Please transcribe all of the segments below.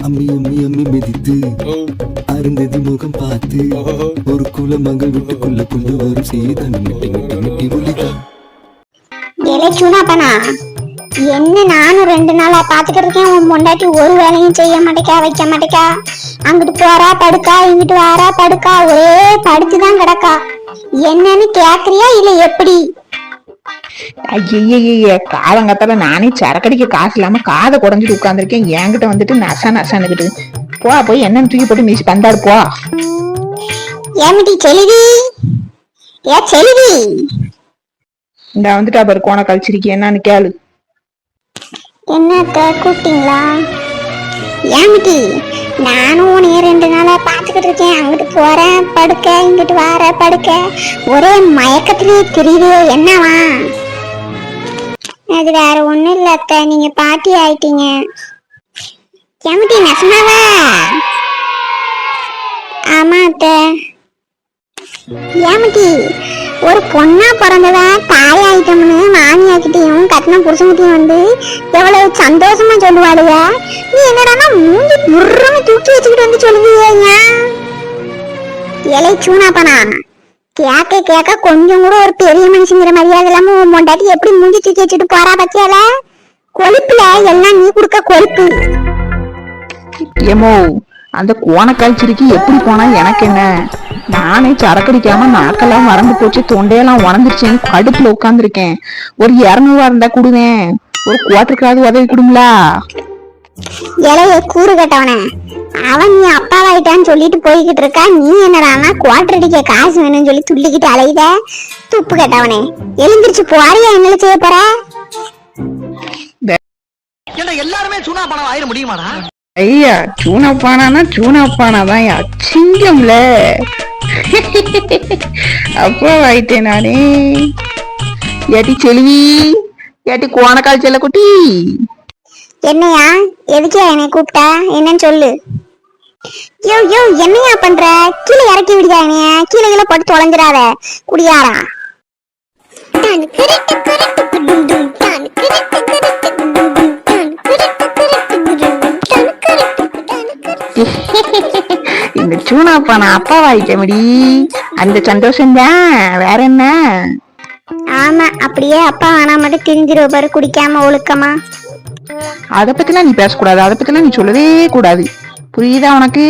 அம்மி அம்மி அம்மி மிதித்து அருந்ததி முகம் பார்த்து ஒரு குல மகள் வீட்டுக்குள்ள கொண்டு வரும் சீதன் மிட்டி மிட்டி மிட்டி ஒலிதா ஏலே சுனாப்பனா என்ன நானும் ரெண்டு நாளா பாத்துக்கிட்டு இருக்கேன் உன் பொண்டாட்டி ஒரு வேலையும் செய்ய மாட்டேக்கா வைக்க மாட்டேக்கா. அங்கிட்டு போறா படுக்கா இங்கிட்டு வாரா படுக்கா ஒரே படுத்துதான் கிடக்கா. என்னன்னு கேக்குறியா இல்ல எப்படி? ஐயய்ய காலங்கத்தால நானே சரக்கடிக்க காசு இல்லாம காதை குடஞ்சிட்டு உட்காந்துருக்கேன் என்கிட்ட வந்துட்டு நச நசன்னுக்கிட்டு போ போய் என்னன்னு தூக்கி போட்டு மீசி பந்தாடு போ. ஏமிட்டி செலுவி. ஏ செலுவி. இந்த வந்துட்டா பாரு கோண கழிச்சிருக்கி என்னன்னு கேளு. என்னத்த கூப்பிட்டீங்களா? ஏமிட்டி நானும் உன்னைய ரெண்டு நாளாக பார்த்துக்கிட்டு இருக்கேன். அங்கிட்டு போகிறேன் படுக்க இங்கிட்டு வார படுக்க. ஒரே மயக்கத்துலேயே தெரியுது என்னவா? அது வேற ஒன்றும் இல்லை அத்தை. நீங்கள் பாட்டி ஆயிட்டீங்க. ஏமிட்டி நெசமாவா? ஆமா அத்தை. ஏமட்டி ஒரு பொண்ணா பிறந்ததா தாய் ஆயிட்டோம்னு மாமியாக்கிட்டையும் கட்டின புருஷன்கிட்டையும் வந்து எவ்வளவு சந்தோஷமா சொல்லுவாளுங்க நீ என்னடான்னா மூஞ்சி முர்றன்னு தூக்கி வச்சுக்கிட்டு வந்து சொல்லுவீங்க இலை சூனாப்பனா கேட்க கேட்க கொஞ்சம் கூட ஒரு பெரிய மனுஷங்கிற மரியாதை இல்லாம உன் பொண்டாட்டி எப்படி மூஞ்சி தூக்கி வச்சுட்டு போறா பத்தியால? கொழுப்புல எல்லாம் நீ கொடுக்க கொழுப்பு. ஏமோ அந்த கோண கழிச்சிருக்கி எப்படி போனா எனக்கு என்ன? நானே சரக்கடிக்காம நாக்கெல்லாம் மறந்து போச்சு தொண்டையெல்லாம் உணர்ந்துருச்சேன் கடுப்புல உட்காந்துருக்கேன் ஒரு இரநூறுவா இருந்தா கொடுவேன் ஒரு குவாட்டருக்காவது உதவி கொடுங்களா? இலைய கூறு கட்டவனே அவன் நீ அப்பாவாயிட்டான்னு சொல்லிட்டு போய்கிட்டு இருக்கா நீ என்னடான்னா குவார்டர் அடிக்க காசு வேணும்னு சொல்லி துள்ளிக்கிட்டு அலையுத. துப்பு கட்டவனே எழுந்திருச்சு போறியா என்ன செய்ய போற? எல்லாருமே சுனா பணம் ஆயிட முடியுமாடா? ஐயா சூனப்பானா சூனப்பானா தான் அச்சிங்கம்ல அப்போ ஆயிட்டேன் நானே. ஏட்டி செல்வி ஏட்டி கோணக்கால் செல்ல குட்டி என்னையா? எதுக்கு என்னை கூப்பிட்டா? என்னன்னு சொல்லு. யோ யோ என்னையா பண்ற? கீழே இறக்கி விடுயா என்னைய? கீழே கீழே போட்டு தொலைஞ்சிடாத. குடியாரா. இந்த சூனாப்பானா அப்பா வாய்க்கமடி அந்த சந்தோஷம் தான் வேற என்ன? ஆமா அப்படியே அப்பா ஆனா மட்டும் திரிஞ்சிருவ பாரு குடிக்காம ஒழுக்கமா. அத பத்திலாம் நீ பேசக்கூடாது. அத பத்திலாம் நீ சொல்லவே கூடாது. புரியுதா உனக்கு?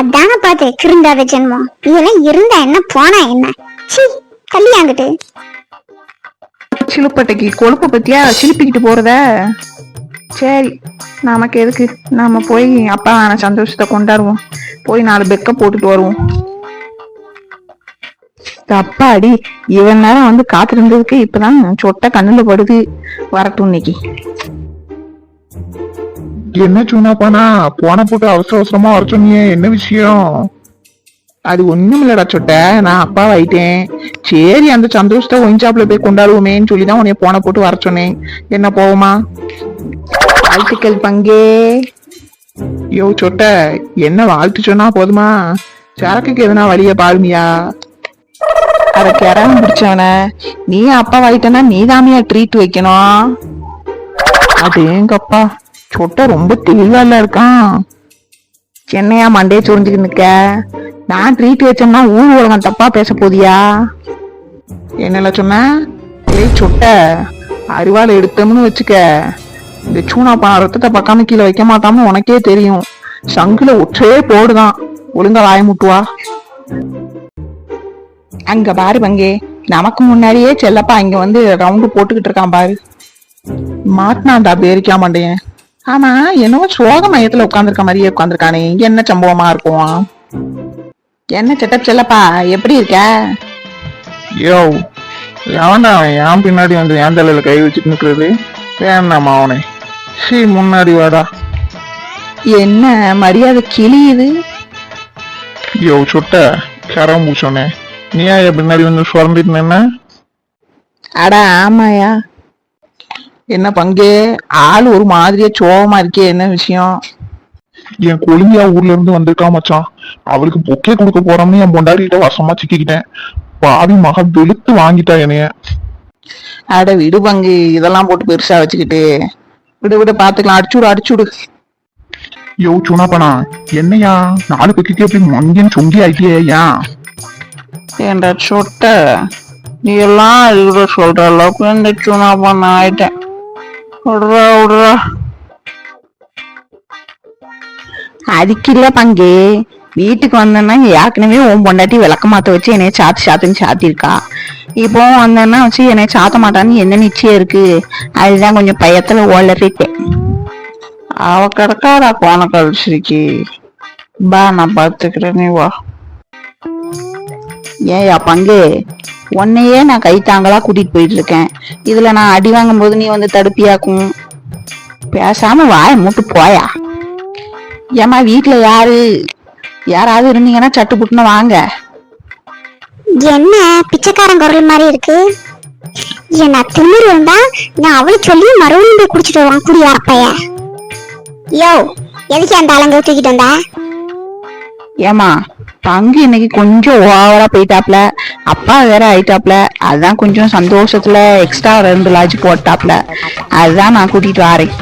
அதான பார்த்தேன். கிருந்தாத ஜென்மம். இதெல்லாம் இருந்தா என்ன போனா என்ன? சீ கல்யாங்கிட்டு சிலுப்பட்டைக்கு கொழுப்பு பத்தியா? சிலுப்பிக்கிட்டு போறத? சரி நமக்கு எதுக்கு? நாம போய் அப்பா ஆன சந்தோஷத்தை கொண்டாடுவோம். போய் நாலு பெக்க போட்டுட்டு வருவோம். அப்பாடி இவன் நேரம் வந்து காத்திருந்ததுக்கு இப்பதான் சொட்டை கண்ணுல படுது. வரட்டும் இன்னைக்கு. என்ன போனா போன போட்டு அவசர அவசரமா வர சொன்னியே என்ன விஷயம்? அது ஒண்ணும் இல்லடா சொட்ட நான் அப்பா ஆயிட்டேன். சரி அந்த சந்தோஷத்தை ஒயின்சாப்ல போய் கொண்டாடுவோமேன்னு சொல்லி தான் உன்னைய போன போட்டு வர சொன்னேன். என்ன போவோமா? வாழ்த்துக்கள் பங்கே. யோ சொட்ட என்ன வாழ்த்து சொன்னா போதுமா? சரக்குக்கு எதனா வழிய பாருமியா? அத கிராம பிடிச்சவன. நீ அப்பா ஆயிட்டனா நீ தாமியா ட்ரீட் வைக்கணும். அது எங்கப்பா சொட்ட ரொம்ப தெளிவால இருக்கான். சென்னையா மண்டையை சுரிஞ்சுக்கிட்டு நிக்க? நான் ட்ரீட் வச்சோம்னா ஊர் உலகம் தப்பா பேச போதியா? என்னல சொன்ன? சொட்ட அரிவாள் எடுத்தோம்னு வச்சுக்க. லட்சுமணா பணம் ரத்தத்தை பக்காம கீழே வைக்க மாட்டாம உனக்கே தெரியும். சங்குல ஒற்றே போடுதான். ஒழுங்கா வாய முட்டுவா. அங்க பாரு பங்கே. நமக்கு முன்னாடியே செல்லப்பா இங்க வந்து ரவுண்டு போட்டுக்கிட்டு இருக்கான் பாரு. மாட்டினான்டா பேரிக்கா மாட்டேன் ஆனா என்னவோ சோக மையத்துல உட்காந்துருக்க மாதிரியே உட்காந்துருக்கானே இங்க என்ன சம்பவமா இருக்கும் என்ன செட்டப் செல்லப்பா? எப்படி இருக்க? யோ எவன்டா அவன் என் பின்னாடி வந்து என் தலையில கை வச்சுட்டு நிக்கிறது? வேணாமா அவனே. சீ முன்னாடி வாடா. என்ன மரியாதை கிளியுது யோ சொட்ட கரம் பூசோனே நீ ஏன் பின்னாடி வந்து சுரண்டிட்டு அடா ஆமாயா. என்ன பங்கே? ஆள் ஒரு மாதிரியா சோகமா இருக்கே என்ன விஷயம்? என் கொழுந்தியா ஊர்ல இருந்து வந்திருக்கா மச்சான். அவளுக்கு பொக்கே கொடுக்க போறோம்னு என் பொண்டாடிக்கிட்ட வசமா சிக்கிக்கிட்டேன். பாவி மக வெளுத்து வாங்கிட்டா என்னைய. அட விடு பங்கு. இதெல்லாம் போட்டு பெருசா வச்சுக்கிட்டு. விடு விடு பாத்துக்கலாம். அடிச்சுடு அடிச்சுடு யோ சுனாப்பனா என்னையா? நாலு பக்கிக்கு அப்படி மங்கன்னு சொங்கி ஆயிட்டியே ஏன்? ஏண்டா சொட்ட? நீ எல்லாம் அதுக்கூட சொல்ற அளவுக்கு இந்த சுனா பண்ண ஆயிட்டேன். விடுறா விடுறா. அதுக்கு இல்ல பங்கு. வீட்டுக்கு வந்தேன்னா ஏற்கனவே உன் பொண்டாட்டி விளக்க மாற்ற வச்சு என்னைய சாத்து சாத்துன்னு சாத்திருக்கா இப்போ வந்தேன்னா வச்சு என்னை சாத்த மாட்டான்னு என்ன நிச்சயம் இருக்கு? அதுதான் கொஞ்சம் பயத்துல ஓலறிட்டேன். அவ கிடக்காடா போன கழிச்சிருக்கி பா நான் பார்த்துக்கிறேனே நீ வா. ஏயா பங்கு. உன்னையே நான் கை தாங்களா கூட்டிட்டு போயிட்டு இருக்கேன் இதுல நான் அடி வாங்கும் போது நீ வந்து தடுப்பியாக்கும். பேசாம வாய மூட்டு போயா. ஏமா வீட்டுல யாரு? யாராவது இருந்தீங்கன்னா சட்டு புட்டுன்னு வாங்க. என்ன பிச்சைக்காரன் குரல் மாதிரி இருக்கு? என்ன திமிரு இருந்தா நான் அவளை சொல்லி மறுபடியும் போய் குடிச்சிட்டு வருவான் குடி வரப்பைய யோ எதுக்கு அந்த ஆளுங்க தூக்கிட்டு வந்தா? ஏமா பங்கு இன்னைக்கு கொஞ்சம் ஓவரா போயிட்டாப்ல. அப்பா வேற ஆயிட்டாப்ல. அதான் கொஞ்சம் சந்தோஷத்துல எக்ஸ்ட்ரா ரெண்டு லாட்ஜ் போட்டாப்ல. அதுதான் நான் கூட்டிட்டு வரேன்.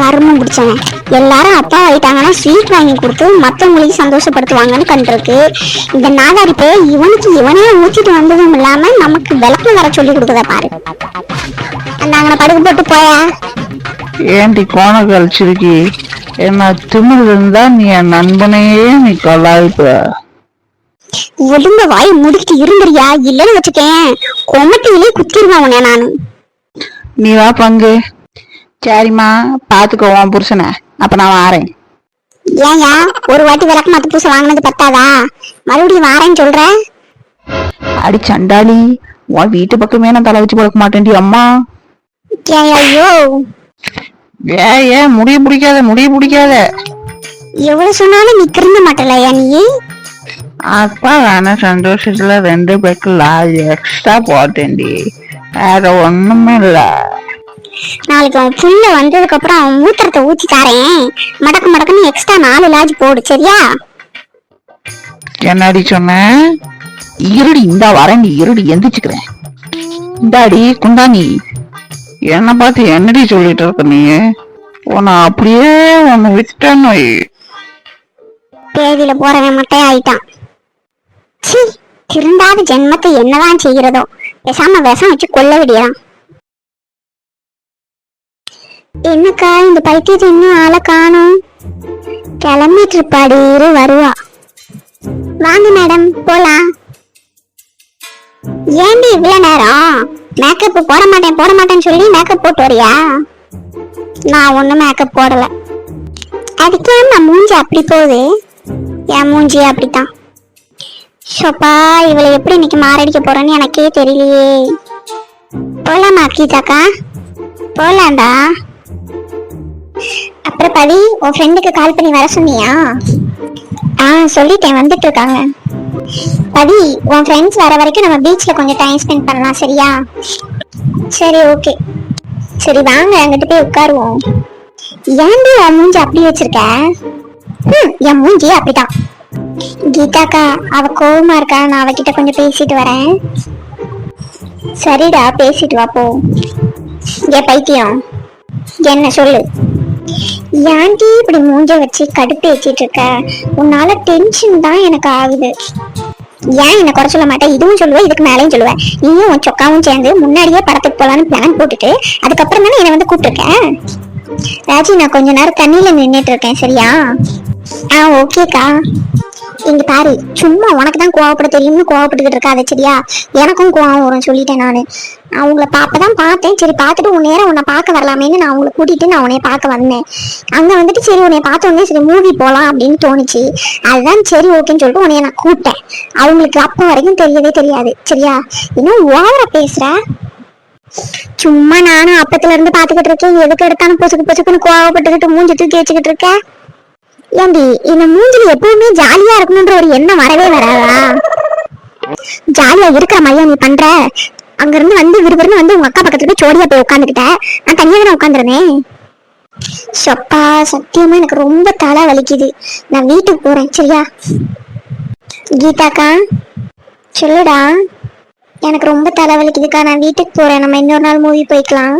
கருமம் பிடிச்சவன் எல்லாரும் அப்பா ஆயிட்டாங்கன்னா ஸ்வீட் வாங்கி கொடுத்து மத்தவங்களுக்கு சந்தோஷப்படுத்துவாங்கன்னு கண்டிருக்கு. இந்த நாதாரி பே இவனுக்கு இவனே ஊத்திட்டு வந்ததும் இல்லாம நமக்கு விளக்கம் வர சொல்லி கொடுக்குத பாரு. நாங்க படுக்க போட்டு போயா? ஏண்டி கோண கழிச்சிருக்கி? என்ன திமிரு இருந்தா நீ என் நண்பனையே நீ கலாய்ப்ப. ஒழுங்க வாய் முடிக்கிட்டு இருந்துறியா? இல்லைன்னு வச்சுக்கேன். கொமட்டிலே குத்திருவேன் உன்னை நானு. நீ வா பங்கு. சரிம்மா பாத்துக்கோ உன் புருஷனை. அப்ப நான் வாரேன். ஏன்யா ஒரு வாட்டி விளக்கு மாத்து பூசை வாங்கினது பத்தாதா? மறுபடியும் வாரேன்னு சொல்ற? அடி சண்டாளி உன் வீட்டு பக்கமே நான் தலை வச்சு பழக்க மாட்டேன்டி அம்மா. ஏன் ஐயோ. ஏ ஏ முடிய பிடிக்காத முடிய பிடிக்காத. எவ்வளவு சொன்னாலும் நீ திருந்த மாட்டலையா நீ? அப்பா வேணா சந்தோஷத்துல ரெண்டு பேருக்கு லாஜ் எக்ஸ்ட்ரா போட்டேன்டி. வேற ஒண்ணுமே இல்ல நாளைக்கு அவன் புள்ள வந்ததுக்கு அப்புறம் அவன் மூத்திரத்தை ஊத்தி தாரேன். மடக்கு மடக்குன்னு எக்ஸ்ட்ரா நாலு லாஜ் போடு சரியா? என்னடி சொன்ன? இருடி இந்தா வரேன் நீ இருடி எந்திரிச்சுக்கிறேன். இந்தாடி குந்தாணி என்ன பார்த்து என்னடி சொல்லிட்டு இருக்க நீ? உன்னை அப்படியே உன்னை வை. தேதியில போறவன் மட்டையா ஆயிட்டான் சி திருந்தாத ஜென்மத்தை என்னதான் செய்கிறதோ. பேசாம விஷம் வச்சு கொல்ல விடியான் என்னக்கா இந்த பைத்தியத்தை இன்னும் ஆளை காணும். கிளம்பிட்டு இருப்பாடி இரு வருவா. வாங்க மேடம் போலாம். ஏண்டி இவ்வளோ நேரம்? மேக்கப் போட மாட்டேன் போட மாட்டேன்னு சொல்லி மேக்கப் போட்டு வரியா? நான் ஒன்றும் மேக்கப் போடல. அதுக்கே நான் மூஞ்சி அப்படி போகுது? என் மூஞ்சி அப்படித்தான். ஷோப்பா இவளை எப்படி இன்னைக்கு மாரடிக்க போறேன்னு எனக்கே தெரியலையே. போலாமா கீதாக்கா? போலாம்டா. அப்புறம் பவி உன் ஃப்ரெண்டுக்கு கால் பண்ணி வர சொன்னியா? ஆ சொல்லிட்டேன் வந்துட்டு இருக்காங்க. பவி உன் ஃப்ரெண்ட்ஸ் வர வரைக்கும் நம்ம பீச்ல கொஞ்சம் டைம் ஸ்பெண்ட் பண்ணலாம் சரியா? சரி ஓகே சரி வாங்க அங்கிட்டு போய் உட்காருவோம். ஏன்டி என் மூஞ்சி அப்படி வச்சிருக்க? ஹம், என் மூஞ்சி அப்படிதான் கீதாக்கா அவ கோவமா இருக்கா? நான் அவகிட்ட கொஞ்சம் பேசிட்டு வரேன். சரிடா பேசிட்டு வா போ. ஏ பைத்தியம்? என்ன சொல்லு. ஏன்டி இப்படி மூஞ்ச வச்சு கடுப்பு ஏற்றிட்டு இருக்க? உன்னால டென்ஷன் தான் எனக்கு ஆகுது. ஏன் என்ன குறை சொல்ல மாட்டேன் இதுவும் சொல்லுவேன் இதுக்கு மேலேயும் சொல்லுவேன் நீயும் உன் சொக்காவும் சேர்ந்து முன்னாடியே படத்துக்கு போகலான்னு பிளான் போட்டுட்டு அதுக்கப்புறம் தானே என்னை வந்து கூப்பிட்டுருக்கேன் ராஜி நான் கொஞ்ச நேரம் தண்ணியில நின்னுட்டு இருக்கேன் சரியா? ஆ ஓகேக்கா இங்க பாரு சும்மா உனக்கு தான் கோவப்பட தெரியும்னு கோவப்பட்டுக்கிட்டு இருக்காது சரியா? எனக்கும் கோவம் வரும் சொல்லிட்டேன் நான். நான் உங்களை பாப்பதான் பார்த்தேன். சரி பார்த்துட்டு உன் நேரம் உன்னை பார்க்க வரலாமேன்னு நான் உங்களை கூட்டிட்டு நான் உன்னைய பார்க்க வந்தேன். அங்க வந்துட்டு சரி உன்னைய பார்த்த உடனே சரி மூவி போலாம் அப்படின்னு தோணுச்சு. அதுதான் சரி ஓகேன்னு சொல்லிட்டு உன்னைய நான் கூப்பிட்டேன். அவங்களுக்கு அப்போ வரைக்கும் தெரியவே தெரியாது சரியா? இன்னும் ஓவரா பேசுற? சும்மா நானும் அப்பத்துல இருந்து பாத்துக்கிட்டு இருக்கேன். எதுக்கு எடுத்தாலும் பொசுக்கு பொசுக்குன்னு கோவப்பட்டுக்கிட்டு மூஞ்சி தூக்கி வச்சுக்கிட்டு இருக்க? ஏண்டி இந்த மூஞ்சில எப்பவுமே ஜாலியா இருக்கணும்ன்ற ஒரு எண்ணம் வரவே வராதா? ஜாலியா இருக்கிற மாதிரியா நீ பண்ற? அங்க இருந்து வந்து விறுவிறுன்னு வந்து உங்க அக்கா பக்கத்துல போய் ஜோடியா போய் உட்காந்துக்கிட்ட. நான் தனியா தானே உட்காந்துருந்தேன் சொப்பா சத்தியமா எனக்கு ரொம்ப தலை வலிக்குது. நான் வீட்டுக்கு போறேன் சரியா? கீதாக்கா சொல்லுடா. எனக்கு ரொம்ப தலை வலிக்குதுக்கா நான் வீட்டுக்கு போறேன். நம்ம இன்னொரு நாள் மூவி போய்க்கலாம்.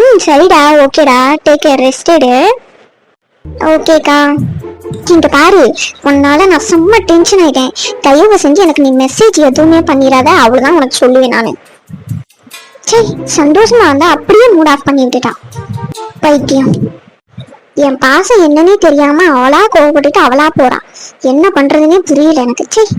ம் சரிடா ஓகேடா. டேக் கேர் ரெஸ்ட் எடு. ஓகேக்கா இங்க பாரு உன்னால நான் செம்ம டென்ஷன் ஆயிட்டேன். தயவு செஞ்சு எனக்கு நீ மெசேஜ் எதுவுமே பண்ணிடாத. அவ்வளவுதான் உனக்கு சொல்லுவேன் நானு. சரி சந்தோஷமா இருந்தா அப்படியே மூட் ஆஃப் பண்ணி விட்டுட்டான். பைத்தியம். என் பாசம் என்னன்னே தெரியாம அவளா கோவப்பட்டுட்டு அவளா போறான் என்ன பண்றதுன்னே புரியல எனக்கு. சரி